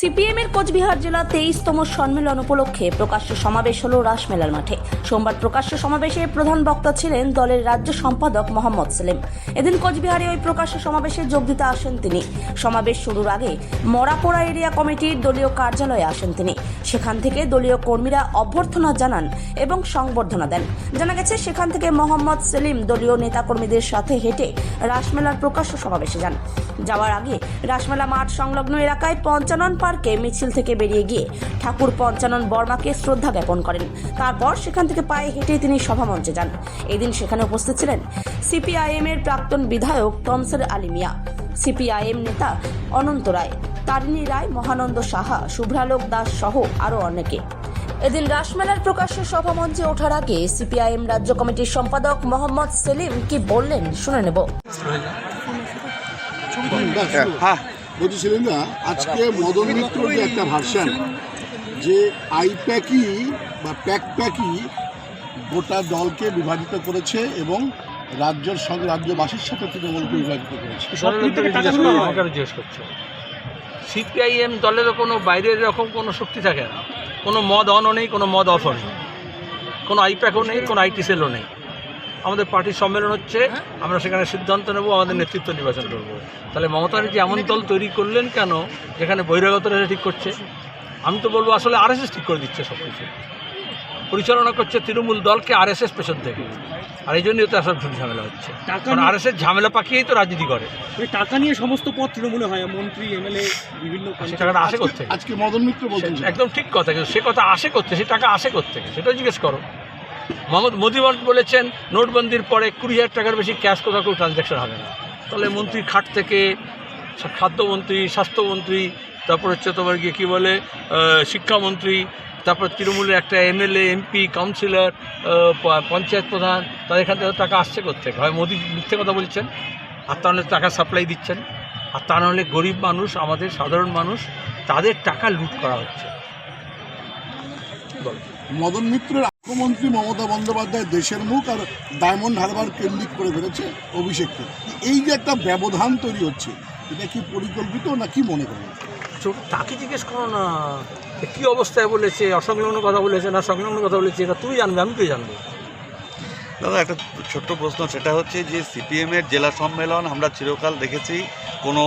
CPM এর কোচবিহার জেলা তেইশতম সম্মেলন উপলক্ষে প্রকাশ্য সমাবেশ হল রাসমেলার মাঠে। সোমবার প্রকাশ্য সমাবেশে প্রধান বক্তা ছিলেন দলের রাজ্য সম্পাদক মোহাম্মদ সেলিম। এদিন কোচবিহারে ওই প্রকাশ্য সমাবেশে যোগ দিতে আসেন তিনি। সমাবেশ শুরুর আগে মরাপোড়া এরিয়া কমিটির দলীয় কার্যালয়ে আসেন তিনি। সেখান থেকে দলীয় কর্মীরা অভ্যর্থনা জানান এবং সংবর্ধনা দেন। জানা গেছে, সেখান থেকে মোহাম্মদ সেলিম দলীয় নেতাকর্মীদের সাথে হেঁটে রাসমেলার প্রকাশ্য সমাবেশে যান। যাওয়ার আগে রাসমেলা মাঠ সংলগ্ন এলাকায় পঞ্চানন পার্কে মিছিল থেকে বেরিয়ে গিয়ে ঠাকুর পঞ্চানন বর্মাকে শ্রদ্ধা জ্ঞাপন করেন। তারপর সেখান থেকে পায়ে হেঁটে তিনি সভামঞ্চে যান। এদিন সেখানে উপস্থিত ছিলেন সিপিআইএম এর প্রাক্তন বিধায়ক তমসের আলী মিয়া, সিপিআইএম নেতা অনন্ত রায়, তারিণী রায়, মহানন্দ সাহা, শুভ্রালোক দাস সহ আরও অনেকে। এদিন রাসমেলার প্রকাশ্য সভামঞ্চে ওঠার আগে সিপিআইএম রাজ্য কমিটির সম্পাদক মোহাম্মদ সেলিম কি বললেন শুনে নেব। হ্যাঁ। বলছিলেন না আজকে মদন মিত্র যে একটা ভার্সান যে আইপ্যাকই বা প্যাক প্যাকই গোটা দলকে বিভাজিত করেছে এবং রাজ্যের সঙ্গে রাজ্যবাসীর সাথে তৃণমূলকে বিভাজিত করেছে। আমাকে জিজ্ঞেস করছ। সিপিআইএম দলেরও কোনো বাইরের রকম কোনো শক্তি থাকে না। কোনো মদ অনও নেই কোনো মদ অফও নেই। কোনো আইপ্যাকও নেই কোনো আইটি সেলও নেই। আমাদের পার্টির সম্মেলন হচ্ছে আমরা সেখানে সিদ্ধান্ত নেব আমাদের নেতৃত্ব নির্বাচন করব। তাহলে মমতা ব্যানার্জি এমন দল তৈরি করলেন কেন যেখানে বহিরাগতরা ঠিক করছে? আমি তো বলব আসলে আরএসএস ঠিক করে দিচ্ছে সব কিছু পরিচালনা করছে তৃণমূল দলকে আরএসএস পেছন থেকে। আর এই জন্যই তো আসলে ঝামেলা হচ্ছে। কারণ নিয়ে- আরএসএস ঝামেলা পাকিয়েই তো রাজনীতি করে। মানে টাকা নিয়ে সমস্ত পদ তৃণমূলে হয় মন্ত্রী এমএলএ বিভিন্ন টাকাটা আসে করতে আজকে মদন মিত্র বলছেন একদম ঠিক কথা কিন্তু সে কথা আসে করতে সে টাকা আসে করতে সেটাও জিজ্ঞেস করো। মোহাম্মদ মোদী বলেছেন, নোটবন্দির পরে কুড়ি হাজার টাকার বেশি ক্যাশ কোথাও কেউ ট্রানজ্যাকশন হবে না। তাহলে মন্ত্রী খাট থেকে খাদ্যমন্ত্রী, স্বাস্থ্যমন্ত্রী, তারপর হচ্ছে তোমার গিয়ে কী বলে শিক্ষামন্ত্রী, তারপর তৃণমূলের একটা এমএলএ, এমপি, কাউন্সিলর পঞ্চায়েত প্রধান তাদের এখান থেকে টাকা আসছে কোথেকে হয় মোদী মিথ্যে কথা বলছেন, আর তাহলে টাকা সাপ্লাই দিচ্ছেন। আর তা নাহলে গরিব মানুষ, আমাদের সাধারণ মানুষ, তাদের টাকা লুট করা হচ্ছে। মদন মিত্রের মুখ্যমন্ত্রী মমতা বন্দ্যোপাধ্যায় দেশের মুখ আর ডায়মন্ড হারবার কেন্দ্রিক করে ফেলেছে অভিষেককে। এই যে একটা ব্যবধান তৈরি হচ্ছে এটা কি পরিকল্পিত না কি মনে করেন? তাকে জিজ্ঞেস করো না এ কী অবস্থায় বলেছে অসংলগ্ন কথা বলেছে না সংলগ্ন কথা বলেছে এটা তুই জানবে আমি তুই জানব? দাদা একটা ছোট্ট প্রশ্ন সেটা হচ্ছে যে সিপিএমের জেলা সম্মেলন আমরা চিরকাল দেখেছি কোনো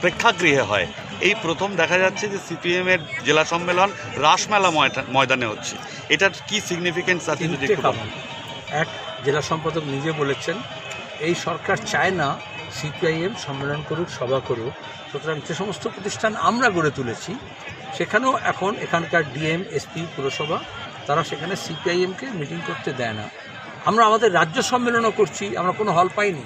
প্রেক্ষাগৃহে হয়। এই প্রথম দেখা যাচ্ছে যে সিপিএমের জেলা সম্মেলন রাসমেলা ময়দা- ময়দানে হচ্ছে। এটার কি সিগনিফিকেন্স আছে যদি এক জেলা সম্পাদক নিজে বলেছেন এই সরকার চায় না সিপিআইএম সম্মেলন করুক সভা করুক। সুতরাং যে সমস্ত প্রতিষ্ঠান আমরা গড়ে তুলেছি সেখানেও এখন এখানকার ডিএম এসপি পুরসভা তারা সেখানে সিপিআইএমকে মিটিং করতে দেয় না। আমরা আমাদের রাজ্য সম্মেলনও করছি আমরা কোনো হল পাইনি।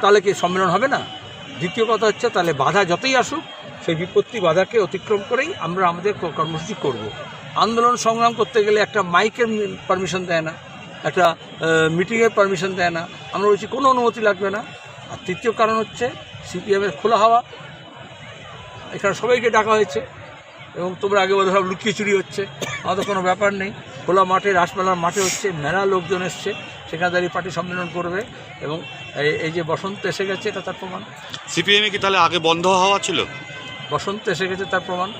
তাহলে কি সম্মেলন হবে না? দ্বিতীয় কথা হচ্ছে, তাহলে বাধা যতই আসুক, সেই বিপত্তি বাধাকে অতিক্রম করেই আমরা আমাদের কর্মসূচি করব। আন্দোলন সংগ্রাম করতে গেলে একটা মাইকের পারমিশন দেয় না, একটা মিটিংয়ের পারমিশন দেয় না। আমরা বলছি, কোনো অনুমতি লাগবে না। আর তৃতীয় কারণ হচ্ছে সিপিএমের খোলা হাওয়া। এখানে সবাইকে ডাকা হয়েছে, এবং তোমরা আগে বলে, সব লুকিয়ে চুরি হচ্ছে। আমাদের কোনো ব্যাপার নেই। খোলা মাঠে রাসমেলার মাঠে হচ্ছে মেলা লোকজন এসছে সেখানে দাঁড়িয়ে পার্টি সম্মেলন করবে এবং এই- যে বসন্ত এসে গেছে এটা তার প্রমাণ। সিপিএমে কি তাহলে আগে বন্ধ হওয়া ছিল? বসন্ত এসে গেছে তার প্রমাণ।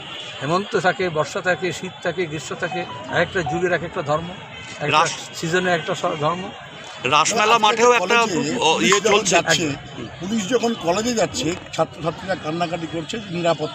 হেমন্ত থাকে বর্ষা থাকে শীত থাকে গ্রীষ্ম থাকে এক একটা যুগের এক একটা ধর্ম একটা সিজনে একটা ধর্ম। রাসমেলা মাঠেও একটা পুলিশ ইয়ে যখন চলছে। যাচ্ছে পুলিশ যখন কলেজে যাচ্ছে ছাত্রছাত্রীরা কান্নাকাটি করছে নিরাপত্তা